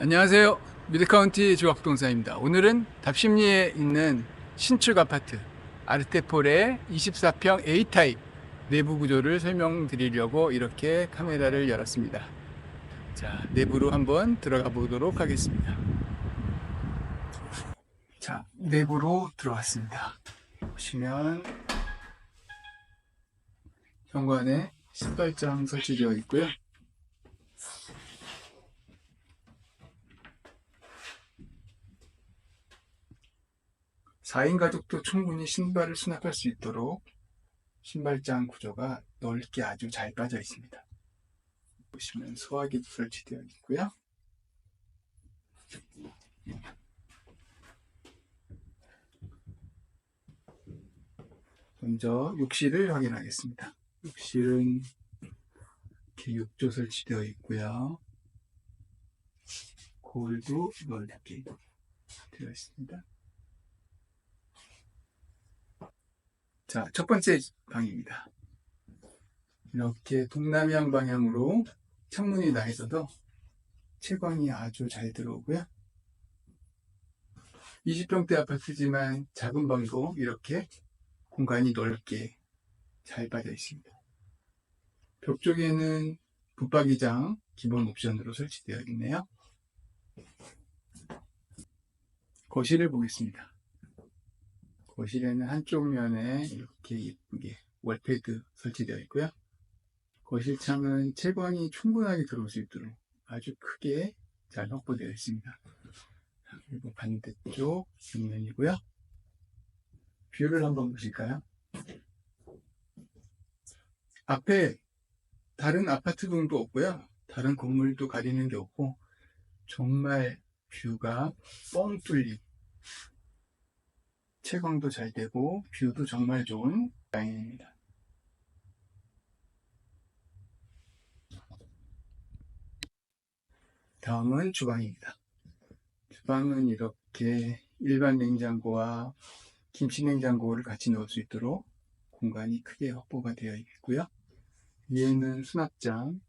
안녕하세요. 미드카운티 조합동사입니다. 오늘은 답심리에 있는 신축 아파트 아르테폴의 24평 A타입 내부 구조를 설명드리려고 이렇게 카메라를 열었습니다. 자, 내부로 한번 들어가 보도록 하겠습니다. 자, 내부로 들어왔습니다. 보시면 현관에 신발장 설치되어 있고요. 4인 가족도 충분히 신발을 수납할 수 있도록 신발장 구조가 넓게 아주 잘 빠져 있습니다. 보시면 소화기도 설치되어 있고요. 먼저 욕실을 확인하겠습니다. 욕실은 이렇게 욕조 설치되어 있고요. 거울도 넓게 되어 있습니다. 자, 첫 번째 방입니다. 이렇게 동남향 방향으로 창문이 나 있어서 채광이 아주 잘 들어오고요. 20평대 아파트지만 작은 방도 이렇게 공간이 넓게 잘 빠져 있습니다. 벽 쪽에는 붙박이장 기본 옵션으로 설치되어 있네요. 거실을 보겠습니다. 거실에는 한쪽 면에 이렇게 예쁘게 월패드 설치되어 있고요. 거실 창은 채광이 충분하게 들어올 수 있도록 아주 크게 잘 확보되어 있습니다. 그리고 반대쪽 뒷면이고요. 뷰를 한번 보실까요? 앞에 다른 아파트 등도 없고요. 다른 건물도 가리는 게 없고 정말 뷰가 뻥 뚫린 채광도 잘 되고 뷰도 정말 좋은 라인입니다. 다음은 주방입니다. 주방은 이렇게 일반 냉장고와 김치 냉장고를 같이 넣을 수 있도록 공간이 크게 확보가 되어 있고요. 위에는 수납장,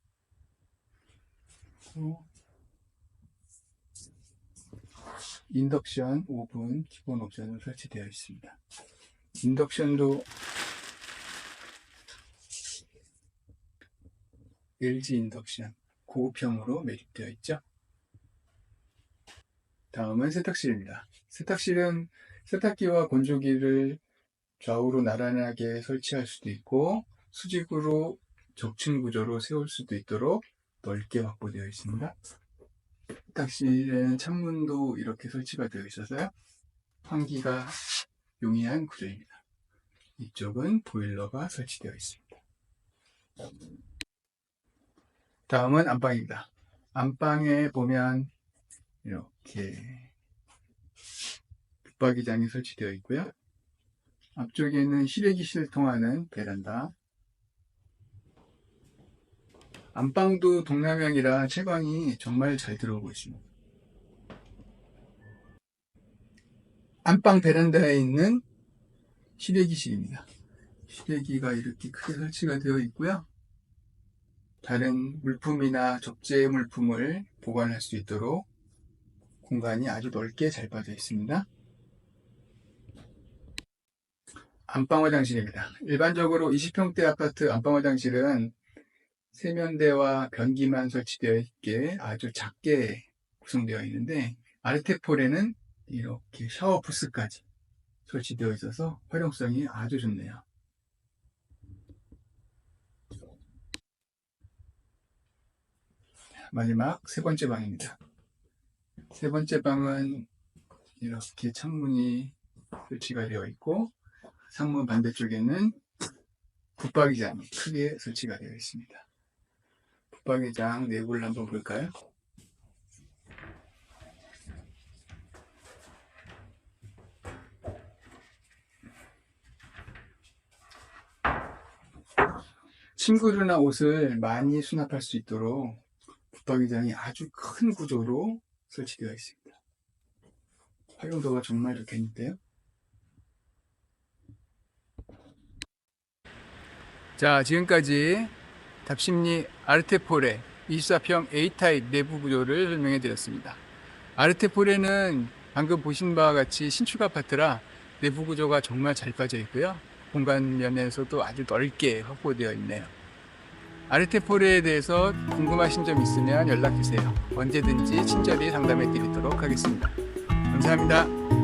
인덕션 오븐 기본 옵션으로 설치되어 있습니다. 인덕션도 LG 인덕션 고급형으로 매립되어 있죠. 다음은 세탁실입니다. 세탁실은 세탁기와 건조기를 좌우로 나란하게 설치할 수도 있고 수직으로 적층 구조로 세울 수도 있도록 넓게 확보되어 있습니다. 세탁실에는 창문도 이렇게 설치가 되어 있어서요. 환기가 용이한 구조입니다. 이쪽은 보일러가 설치되어 있습니다. 다음은 안방입니다. 안방에 보면 이렇게 붙박이장이 설치되어 있고요. 앞쪽에는 실외기실 통하는 베란다. 안방도 동남향이라 채광이 정말 잘 들어오고 있습니다. 안방 베란다에 있는 실외기실입니다. 실외기가 이렇게 크게 설치가 되어 있고요. 다른 물품이나 적재 물품을 보관할 수 있도록 공간이 아주 넓게 잘 빠져 있습니다. 안방 화장실입니다. 일반적으로 20평대 아파트 안방 화장실은 세면대와 변기만 설치되어 있게 아주 작게 구성되어 있는데 아르테폴에는 이렇게 샤워 부스까지 설치되어 있어서 활용성이 아주 좋네요. 마지막 세 번째 방입니다. 세 번째 방은 이렇게 창문이 설치가 되어 있고 창문 반대쪽에는 붙박이장이 크게 설치가 되어 있습니다. 붙박이장 내부를 한번 볼까요? 침구류나 옷을 많이 수납할 수 있도록 붙박이장이 아주 큰 구조로 설치되어 있습니다. 활용도가 정말 좋겠는데요. 자, 지금까지 답심리 아르테폴의 24평 A타입 내부 구조를 설명해 드렸습니다. 아르테폴에는 방금 보신 바와 같이 신축 아파트라 내부 구조가 정말 잘 빠져 있고요. 공간 면에서도 아주 넓게 확보되어 있네요. 아르테폴에 대해서 궁금하신 점 있으면 연락 주세요. 언제든지 친절히 상담해 드리도록 하겠습니다. 감사합니다.